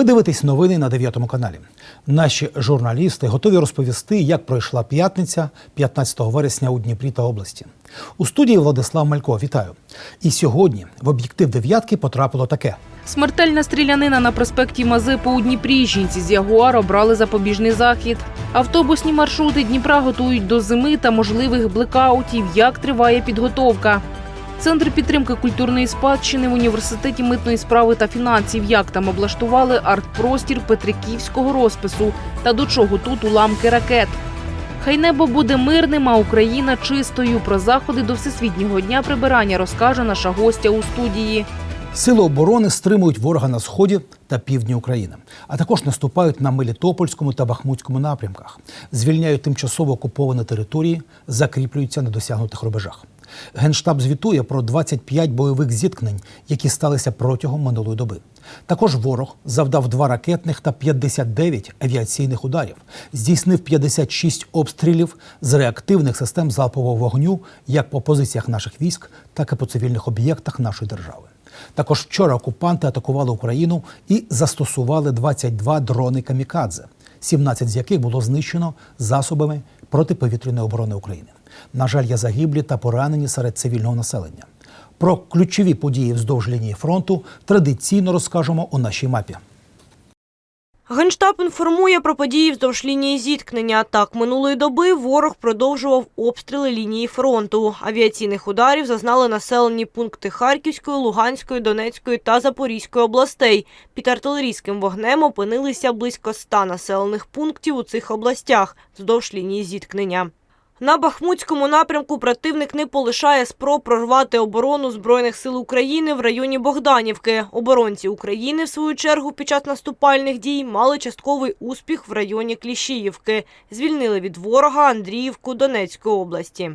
Ви дивитесь новини на 9 каналі. Наші журналісти готові розповісти, як пройшла п'ятниця 15 вересня у Дніпрі та області. У студії Владислав Малько. Вітаю. І сьогодні в об'єктив дев'ятки потрапило таке. Смертельна стрілянина на проспекті Мазепи у Дніпрі. Жінці з Ягуар обрали запобіжний захід. Автобусні маршрути Дніпра готують до зими та можливих блекаутів. Як триває підготовка? Центр підтримки культурної спадщини в університеті митної справи та фінансів. Як там облаштували арт-простір Петриківського розпису та до чого тут уламки ракет. Хай небо буде мирним, а Україна чистою. Про заходи до Всесвітнього дня прибирання розкаже наша гостя у студії. Сили оборони стримують ворога на сході та півдні України, а також наступають на Мелітопольському та Бахмутському напрямках, звільняють тимчасово окуповані території, закріплюються на досягнутих рубежах. Генштаб звітує про 25 бойових зіткнень, які сталися протягом минулої доби. Також ворог завдав два ракетних та 59 авіаційних ударів, здійснив 56 обстрілів з реактивних систем залпового вогню як по позиціях наших військ, так і по цивільних об'єктах нашої держави. Також вчора окупанти атакували Україну і застосували 22 дрони камікадзе, 17 з яких було знищено засобами протиповітряної оборони України. На жаль, є загиблі та поранені серед цивільного населення. Про ключові події вздовж лінії фронту традиційно розкажемо у нашій мапі. Генштаб інформує про події вздовж лінії зіткнення. Так, минулої доби ворог продовжував обстріли лінії фронту. Авіаційних ударів зазнали населені пункти Харківської, Луганської, Донецької та Запорізької областей. Під артилерійським вогнем опинилися близько ста населених пунктів у цих областях вздовж лінії зіткнення. На Бахмутському напрямку противник не полишає спроб прорвати оборону Збройних сил України в районі Богданівки. Оборонці України, в свою чергу, під час наступальних дій мали частковий успіх в районі Кліщіївки. Звільнили від ворога Андріївку Донецької області.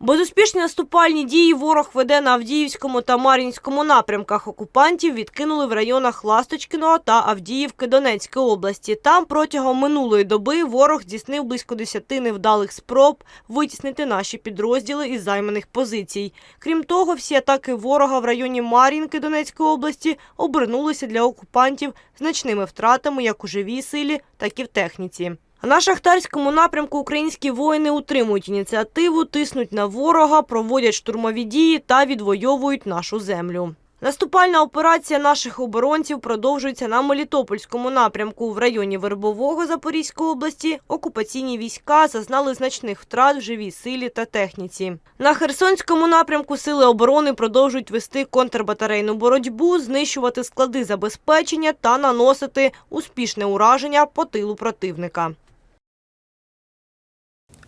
Безуспішні наступальні дії ворог веде на Авдіївському та Мар'їнському напрямках. Окупантів відкинули в районах Ласточкіного та Авдіївки Донецької області. Там протягом минулої доби ворог здійснив близько 10 невдалих спроб витіснити наші підрозділи із займаних позицій. Крім того, всі атаки ворога в районі Мар'їнки Донецької області обернулися для окупантів значними втратами як у живій силі, так і в техніці. На шахтарському напрямку українські воїни утримують ініціативу, тиснуть на ворога, проводять штурмові дії та відвоюють нашу землю. Наступальна операція наших оборонців продовжується на Мелітопольському напрямку. В районі Вербового Запорізької області окупаційні війська зазнали значних втрат в живій силі та техніці. На Херсонському напрямку сили оборони продовжують вести контрбатарейну боротьбу, знищувати склади забезпечення та наносити успішне ураження по тилу противника.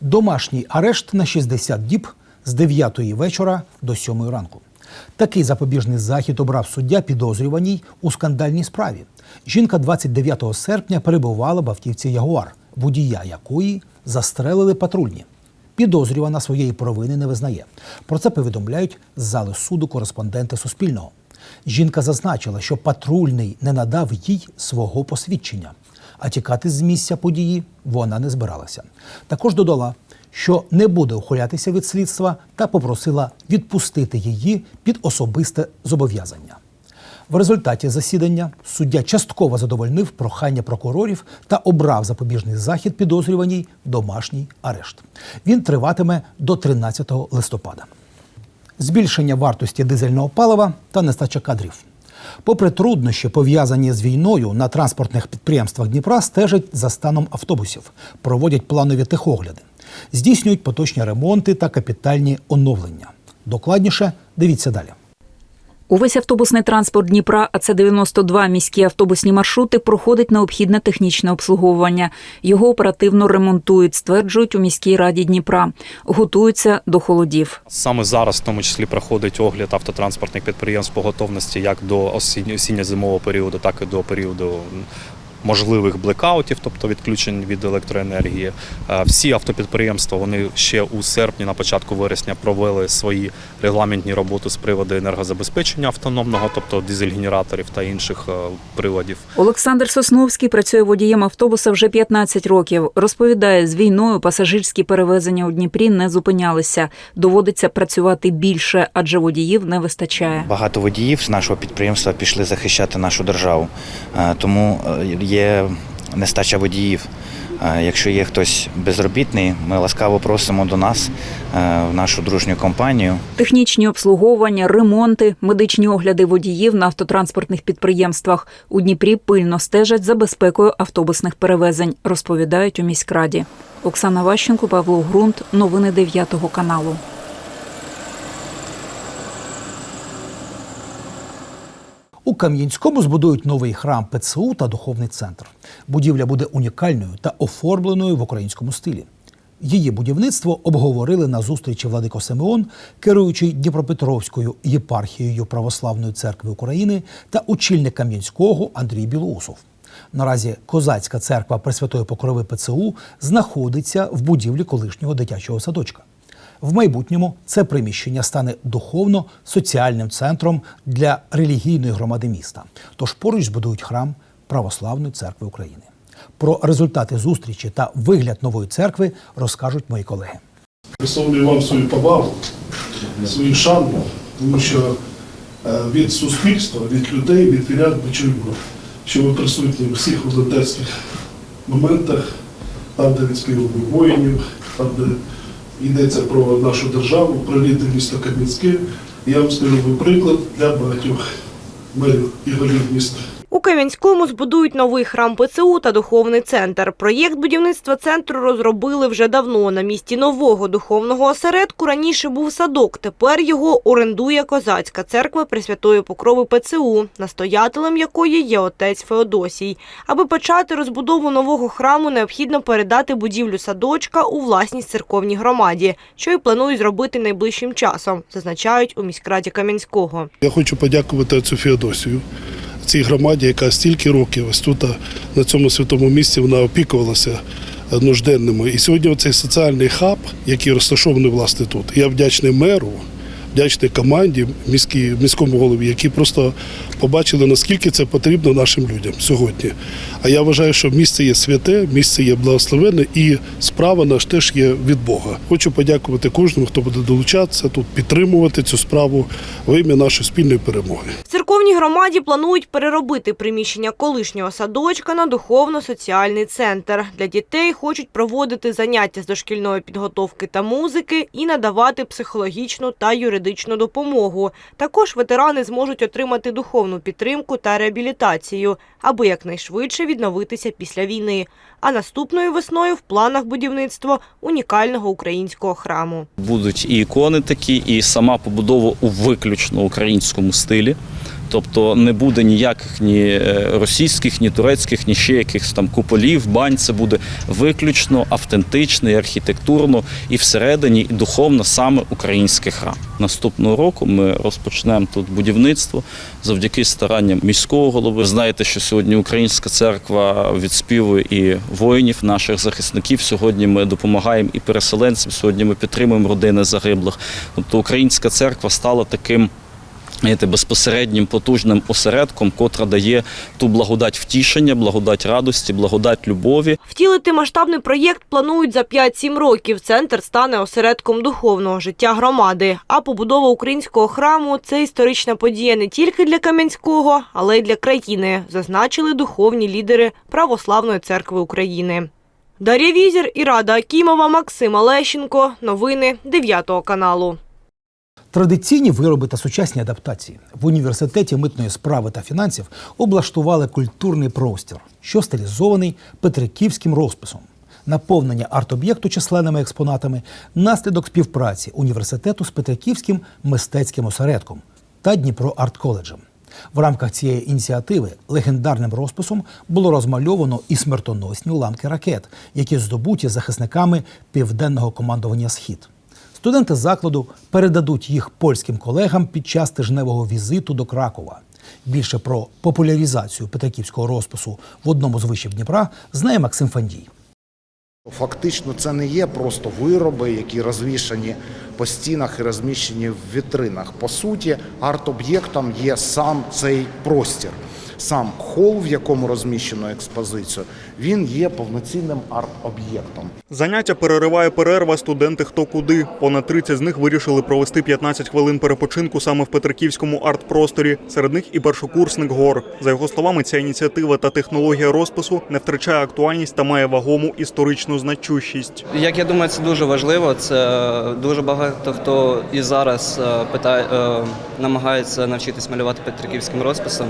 Домашній арешт на 60 діб з 9 вечора до 7 ранку. Такий запобіжний захід обрав суддя підозрюваній у скандальній справі. Жінка 29 серпня перебувала в автівці Ягуар, водія якої застрелили патрульні. Підозрювана своєї провини не визнає. Про це повідомляють з зали суду кореспонденти Суспільного. Жінка зазначила, що патрульний не надав їй свого посвідчення, а тікати з місця події вона не збиралася. Також додала, що не буде ухилятися від слідства та попросила відпустити її під особисте зобов'язання. В результаті засідання суддя частково задовольнив прохання прокурорів та обрав запобіжний захід підозрюваній домашній арешт. Він триватиме до 13 листопада. Збільшення вартості дизельного палива та нестача кадрів. Попри труднощі, пов'язані з війною, на транспортних підприємствах Дніпра стежать за станом автобусів, проводять планові техогляди, здійснюють поточні ремонти та капітальні оновлення. Докладніше дивіться далі. Увесь автобусний транспорт Дніпра, а це 92 міські автобусні маршрути, проходить необхідне технічне обслуговування. Його оперативно ремонтують, стверджують у міській раді Дніпра. Готуються до холодів. Саме зараз, в тому числі, проходить огляд автотранспортних підприємств по готовності як до осінньо-зимового періоду, так і до періоду можливих блекаутів, тобто відключень від електроенергії. Е, Всі автопідприємства вони ще у серпні, на початку вересня, провели свої регламентні роботи з приводу енергозабезпечення автономного, тобто дизель-генераторів та інших е, приладів. Олександр Сосновський працює водієм автобуса вже 15 років. Розповідає, з війною пасажирські перевезення у Дніпрі не зупинялися. Доводиться працювати більше, адже водіїв не вистачає. Багато водіїв з нашого підприємства пішли захищати нашу державу, Е, тому є нестача водіїв. Е, Якщо є хтось безробітний, ми ласкаво просимо до нас е, в нашу дружню компанію. Технічні обслуговування, ремонти, медичні огляди водіїв на автотранспортних підприємствах у Дніпрі пильно стежать за безпекою автобусних перевезень, розповідають у міськраді. Оксана Ващенко, Павло Грунт. Новини 9 каналу. У Кам'янському збудують новий храм ПЦУ та духовний центр. Будівля буде унікальною та оформленою в українському стилі. Її будівництво обговорили на зустрічі Владико Симеон, керуючий Дніпропетровською єпархією Православної церкви України та очільник Кам'янського Андрій Білоусов. Наразі козацька церква Пресвятої Покрови ПЦУ знаходиться в будівлі колишнього дитячого садочка. В майбутньому це приміщення стане духовно-соціальним центром для релігійної громади міста. Тож поруч збудують храм Православної церкви України. Про результати зустрічі та вигляд нової церкви розкажуть мої колеги. Висловлюю вам свою повагу, свою шану, тому що е, від суспільства, від людей, від вірян ми чуємо, що ви присутні у всіх волонтерських моментах, там, де відспівуємо воїнів, там, де йдеться про нашу державу, про рідне місто Кам'янське. Я вам скажу приклад для багатьох мерів і голів міста. У Кам'янському збудують новий храм ПЦУ та духовний центр. Проєкт будівництва центру розробили вже давно. На місці нового духовного осередку раніше був садок. Тепер його орендує козацька церква Пресвятої Покрови ПЦУ, настоятелем якої є отець Феодосій. Аби почати розбудову нового храму, необхідно передати будівлю садочка у власність церковній громаді, що й планують зробити найближчим часом, зазначають у міськраді Кам'янського. Я хочу подякувати отцю Феодосію, цій громаді, яка стільки років ось тут на цьому святому місці вона опікувалася е, нужденними. І сьогодні цей соціальний хаб, який розташований власне тут, я вдячний меру, вдячний команді, міській, міському голові, які просто побачили, наскільки це потрібно нашим людям сьогодні. А я вважаю, що місце є святе, місце є благословенне і справа наша теж є від Бога. Хочу подякувати кожному, хто буде долучатися тут, підтримувати цю справу во ім'я нашої спільної перемоги. Церковній громаді планують переробити приміщення колишнього садочка на духовно-соціальний центр. Для дітей хочуть проводити заняття з дошкільної підготовки та музики і надавати психологічну та юридичну допомогу. Також ветерани зможуть отримати духовну підтримку та реабілітацію, аби якнайшвидше відновитися після війни. А наступною весною в планах будівництва унікального українського храму. Будуть і ікони такі, і сама побудова у виключно українському стилі. Тобто не буде ніяких ні е, російських, ні турецьких, ні ще якихось там куполів, бань. Це буде виключно автентично, і архітектурно, і всередині, і духовно саме український храм. Наступного року ми розпочнемо тут будівництво завдяки старанням міського голови. Ви знаєте, що сьогодні українська церква відспівує і воїнів, наших захисників. Сьогодні ми допомагаємо і переселенцям. Сьогодні ми підтримуємо родини загиблих. Тобто українська церква стала таким. Безпосереднім потужним осередком, котра дає ту благодать втішення, благодать радості, благодать любові, Втілити масштабний проєкт планують за 5-7 років. Центр стане осередком духовного життя громади. А побудова українського храму це історична подія не тільки для Кам'янського, але й для країни, зазначили духовні лідери Православної церкви України. Дар'я Візір і Рада Акімова, Максим Олещенко. Новини 9 каналу. Традиційні вироби та сучасні адаптації в університеті митної справи та фінансів облаштували культурний простір, що стилізований петриківським розписом. Наповнення арт-об'єкту численними експонатами наслідок співпраці університету з Петриківським мистецьким осередком та Дніпро арт-коледжем. В рамках цієї ініціативи легендарним розписом було розмальовано і смертоносні уламки ракет, які здобуті захисниками південного командування Схід. Студенти закладу передадуть їх польським колегам під час тижневого візиту до Кракова. Більше про популяризацію петриківського розпису в одному з вишів Дніпра знає Максим Фандій. Фактично, це не є просто вироби, які розвішані по стінах і розміщені в вітринах. По суті, арт-об'єктом є сам цей простір. Сам хол, в якому розміщено експозицію, він є повноцінним арт-об'єктом. Заняття перериває перерва студенти хто куди. Понад 30 з них вирішили провести 15 хвилин перепочинку саме в Петриківському арт-просторі. Серед них і першокурсник Гор. За його словами, ця ініціатива та технологія розпису не втрачає актуальність та має вагому історичну значущість. Як я думаю, це дуже важливо. Це дуже багато хто і зараз е, питає, е, намагається навчитись малювати петриківським розписом.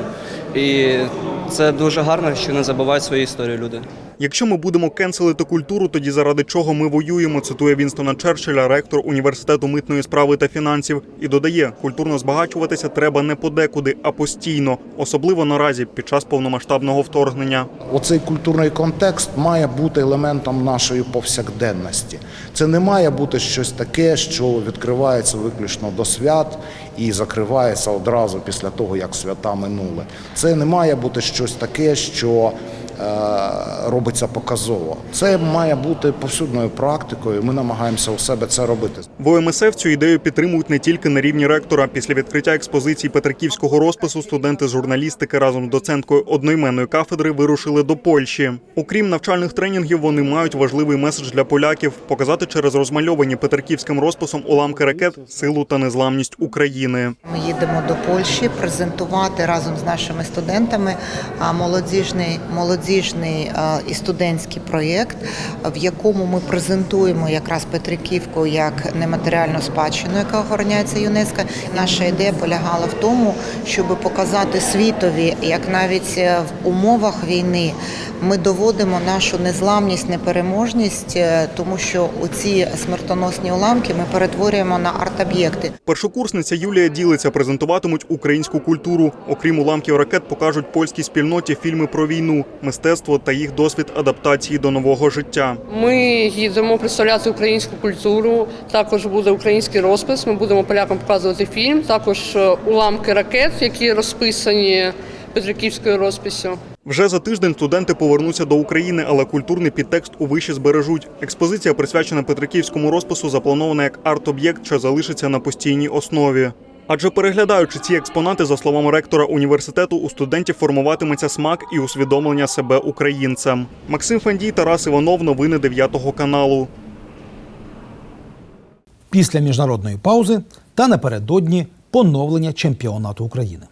І це дуже гарно, що не забувають свою історію люди. Якщо ми будемо кенселити культуру, тоді заради чого ми воюємо? Цитує Вінстона Черчилля, ректор університету митної справи та фінансів, і додає: культурно збагачуватися треба не подекуди, а постійно, особливо наразі під час повномасштабного вторгнення. Оцей культурний контекст має бути елементом нашої повсякденності. Це не має бути щось таке, що відкривається виключно до свят і закривається одразу після того, як свята минули. Це не має бути щось таке, що робиться показово. Це має бути повсюдною практикою. Ми намагаємося у себе це робити. В ОМСФ цю ідею підтримують не тільки на рівні ректора. Після відкриття експозиції Петриківського розпису студенти з журналістики разом з доценткою одноіменної кафедри вирушили до Польщі. Окрім навчальних тренінгів, вони мають важливий меседж для поляків показати через розмальовані Петриківським розписом уламки ракет силу та незламність України. Ми їдемо до Польщі презентувати разом з нашими студентами а, молодіжний, молодіжний і студентський проєкт, в якому ми презентуємо якраз Петриківку як нематеріальну спадщину, яка охороняється ЮНЕСКО. Наша ідея полягала в тому, щоб показати світові, як навіть е, в умовах війни ми доводимо нашу незламність, непереможність, е, тому що оці смертоносні уламки ми перетворюємо на арт-об'єкти. Першокурсниця Юлія ділиться, презентуватимуть українську культуру. Окрім уламків ракет, покажуть польській спільноті фільми про війну, мистецтво та їх досвід адаптації до нового життя. Ми їдемо представляти українську культуру. Також буде український розпис. Ми будемо полякам показувати фільм. Також е, уламки ракет, які розписані Петриківською розписю. Вже за тиждень студенти повернуться до України, але культурний підтекст у виші збережуть. Експозиція, присвячена Петриківському розпису, запланована як арт-об'єкт, що залишиться на постійній основі. Адже переглядаючи ці експонати, за словами ректора університету, у студентів формуватиметься смак і усвідомлення себе українцем. Максим Фандій, Тарас Іванов, новини 9 каналу. Після міжнародної паузи та напередодні поновлення чемпіонату України.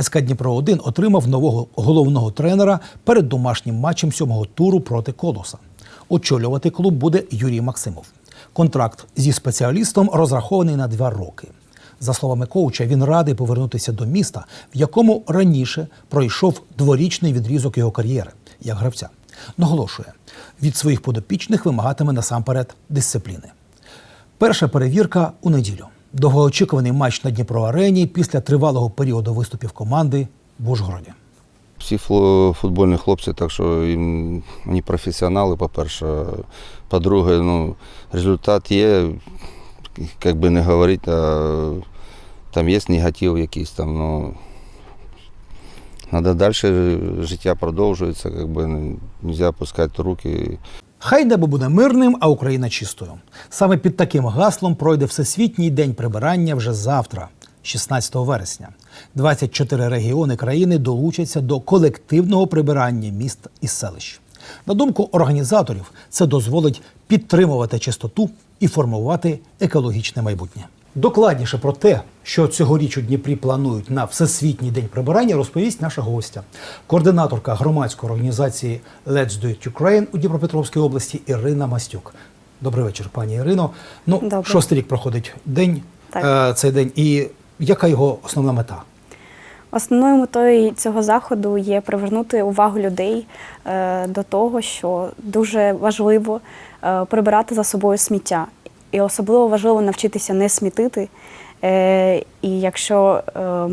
СК Дніпро 1 отримав нового головного тренера перед домашнім матчем сьомого туру проти Колоса. Очолювати клуб буде Юрій Максимов. Контракт зі спеціалістом розрахований на два роки. За словами коуча, він радий повернутися до міста, в якому раніше пройшов дворічний відрізок його кар'єри як гравця. Наголошує, від своїх подопічних вимагатиме насамперед дисципліни. Перша перевірка у неділю. Довгоочікуваний матч на Дніпро Арені після тривалого періоду виступів команди в Ужгороді. Всі футбольні хлопці, так що вони професіонали, по-перше. По-друге, ну, результат є, як би не говорити, а там є негатив якийсь там, ну. Треба далі, життя продовжується, як би не можна опускати руки. Хай небо буде мирним, а Україна чистою. Саме під таким гаслом пройде Всесвітній день прибирання вже завтра, 16 вересня. 24 регіони країни долучаться до колективного прибирання міст і селищ. На думку організаторів, це дозволить підтримувати чистоту і формувати екологічне майбутнє. Докладніше про те, що цьогоріч у Дніпрі планують на Всесвітній день прибирання, розповість наша гостя, координаторка громадської організації Let's Do It Ukraine у Дніпропетровській області Ірина Мастюк. Добрий вечір, пані Ірино. Ну, Добрий. шостий рік проходить день, Так. е, цей день, і яка його основна мета? Основною метою цього заходу є привернути увагу людей е, до того, що дуже важливо прибирати за собою сміття. І особливо важливо навчитися не смітити. Е, І якщо е,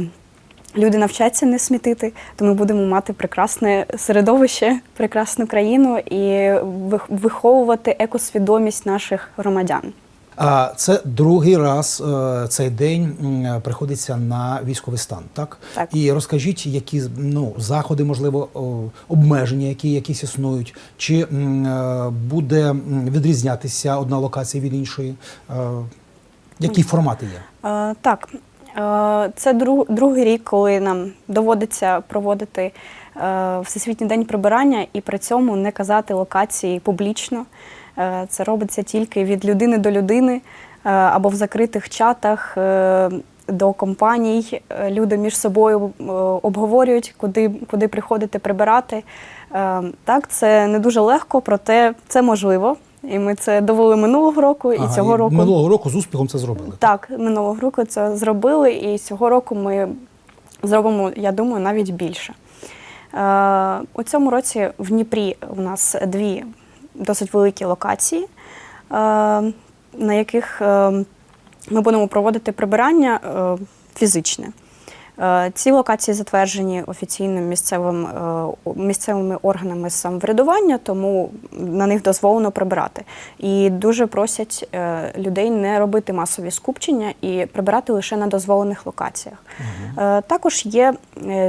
люди навчаться не смітити, то ми будемо мати прекрасне середовище, прекрасну країну і вих- виховувати екосвідомість наших громадян. А це другий раз е, цей день приходиться на військовий стан, так? Так. І розкажіть, які ну, заходи, можливо, обмеження, які якісь існують, чи е, буде відрізнятися одна локація від іншої? Е, Які формати є? Так, це друг, другий рік, коли нам доводиться проводити Всесвітній день прибирання і при цьому не казати локації публічно. Е, Це робиться тільки від людини до людини е, або в закритих чатах. е, До компаній люди між собою обговорюють, куди, куди приходити прибирати. Так, це не дуже легко, проте це можливо. І ми це довели минулого року, і Ага, цього року минулого року з успіхом це зробили. так, минулого року це зробили, і цього року ми зробимо, я думаю, навіть більше. Е, у цьому році в Дніпрі у нас дві досить великі локації, е, на яких е, ми будемо проводити прибирання е, фізичне. Ці локації затверджені офіційним місцевим, місцевими органами самоврядування, тому на них дозволено прибирати. І дуже просять людей не робити масові скупчення і прибирати лише на дозволених локаціях. Е, Також є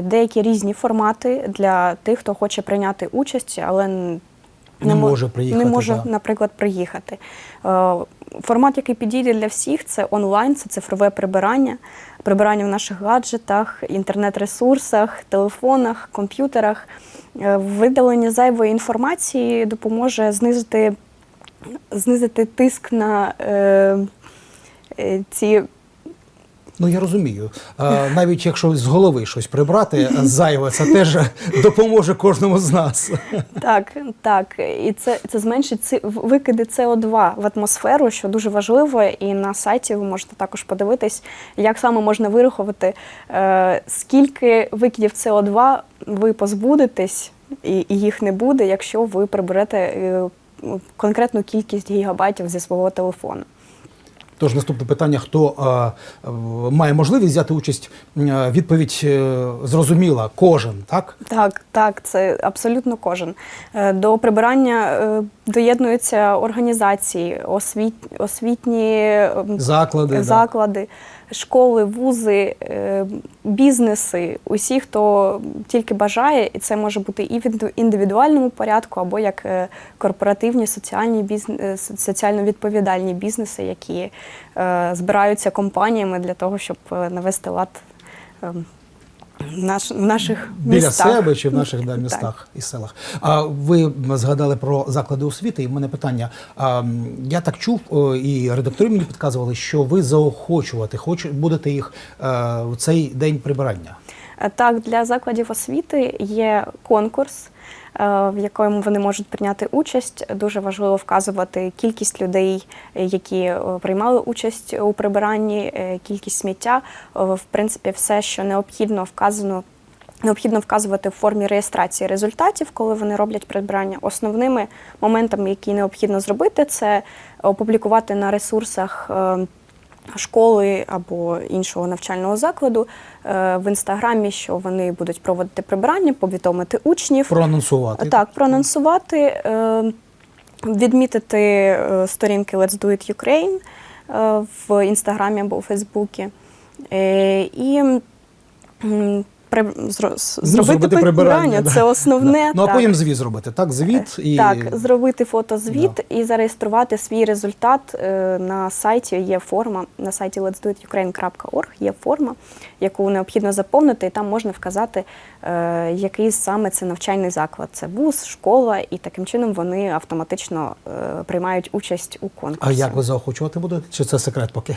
деякі різні формати для тих, хто хоче прийняти участь, але Не може приїхати, Не може, да. наприклад, приїхати. Е, Формат, який підійде для всіх, це онлайн, це цифрове прибирання, прибирання в наших гаджетах, інтернет-ресурсах, телефонах, комп'ютерах. Е, Видалення зайвої інформації допоможе знизити, знизити тиск на е, е, ці Ну я розумію. Е, Навіть якщо з голови щось прибрати зайве, це теж допоможе кожному з нас. Так, так. І це, це зменшить ці викиди СО2 в атмосферу, що дуже важливо. І на сайті ви можете також подивитись, як саме можна вирахувати, е, скільки викидів СО2 ви позбудетесь, і, їх не буде, якщо ви приберете е, конкретну кількість гігабайтів зі свого телефону. Тож наступне питання: хто е, має можливість взяти участь? Відповідь е, зрозуміла, кожен, так? Так, так, це абсолютно кожен. Е, До прибирання е, доєднуються організації, освіт, освітні ем, Заклади, да. Школи, вузи, е, бізнеси, усі, хто тільки бажає, і це може бути і в індивідуальному порядку, або як е, корпоративні соціальні бізнес, соціально відповідальні бізнеси, які е, збираються компаніями для того, щоб навести лад. Наш, в наших Біля містах. себе чи в наших да, Так. містах і селах. А ви згадали про заклади освіти, і в мене питання. А, я так чув, і редактори мені підказували, що ви заохочувати хоч будете їх е, в цей день прибирання. Так, для закладів освіти є конкурс, в якому вони можуть прийняти участь. Дуже важливо вказувати кількість людей, е, які е, приймали участь у прибиранні, е, кількість сміття. Е, В принципі, все, що необхідно вказано. Необхідно вказувати в формі реєстрації результатів, коли вони роблять прибирання. Основними моментами, які необхідно зробити, це опублікувати на ресурсах е, школи або іншого навчального закладу е, в інстаграмі, що вони будуть проводити прибирання, повідомити учнів. Проанонсувати. Так, проанонсувати, е, відмітити е, сторінки Let's Do It Ukraine в інстаграмі або у Фейсбуці. І при- зро- Ну, зробити прибирання. да. Це основне. Да. Ну а так. потім звіт зробити. Так, звіт і Так, зробити фотозвіт і зареєструвати свій результат е, на сайті. Є форма на сайті letsdoitukraine.org є форма, яку необхідно заповнити, і там можна вказати, е, який саме це навчальний заклад. Це вуз, школа, і таким чином вони автоматично е, приймають участь у конкурсі. А як ви заохочувати будете? Чи це секрет поки?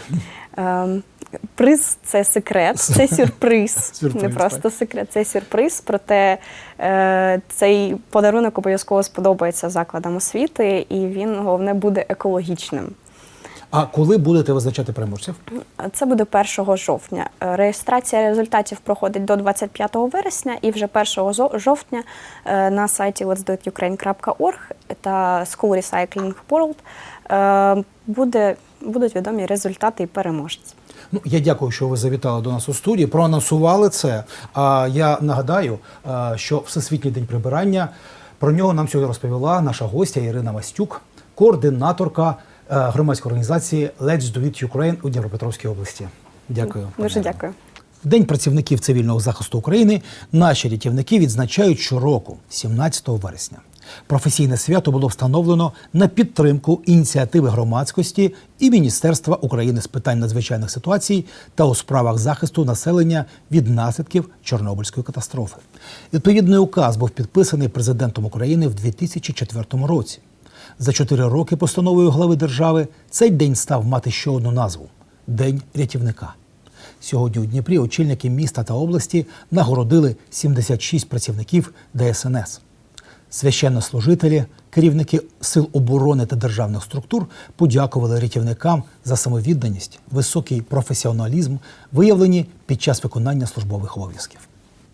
Приз це секрет, це сюрприз. Сюрприз, Не просто секрет, це сюрприз. Проте е, цей подарунок обов'язково сподобається закладам освіти, і він головне буде екологічним. А коли будете визначати переможців? Це буде 1 жовтня. Е, Реєстрація результатів проходить до 25 вересня, і вже 1 жовтня е, на сайті letsdoitukraine.org та School Recycling World е, буде, будуть відомі результати і переможці. Ну, я дякую, що ви завітали до нас у студії, проанонсували це. А я нагадаю, е, що Всесвітній день прибирання про нього нам сьогодні розповіла наша гостя Ірина Мастюк, координаторка громадської організації Let's Do It Ukraine у Дніпропетровській області. Дякую. Дуже дякую. День працівників цивільного захисту України наші рятівники відзначають щороку, 17 вересня. Професійне свято було встановлено на підтримку ініціативи громадськості і Міністерства України з питань надзвичайних ситуацій та у справах захисту населення від наслідків Чорнобильської катастрофи. Відповідний указ був підписаний президентом України в 2004 році. За чотири роки постановою глави держави цей день став мати ще одну назву День рятівника. Сьогодні у Дніпрі очільники міста та області нагородили 76 працівників ДСНС. Священнослужителі, керівники сил оборони та державних структур подякували рятівникам за самовідданість, високий професіоналізм, виявлені під час виконання службових обов'язків.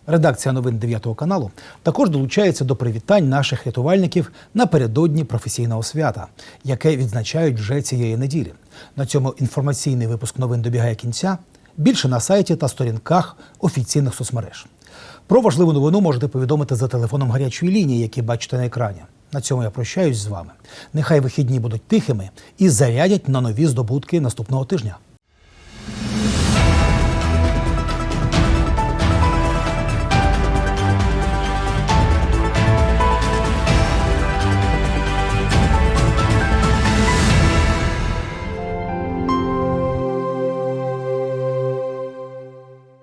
Редакція новин 9 каналу також долучається до привітань наших рятувальників напередодні професійного свята, яке відзначають вже цієї неділі. На цьому інформаційний випуск новин добігає кінця. Більше на сайті та сторінках офіційних соцмереж. Про важливу новину можете повідомити за телефоном гарячої лінії, який бачите на екрані. На цьому я прощаюсь з вами. Нехай вихідні будуть тихими і зарядять на нові здобутки наступного тижня.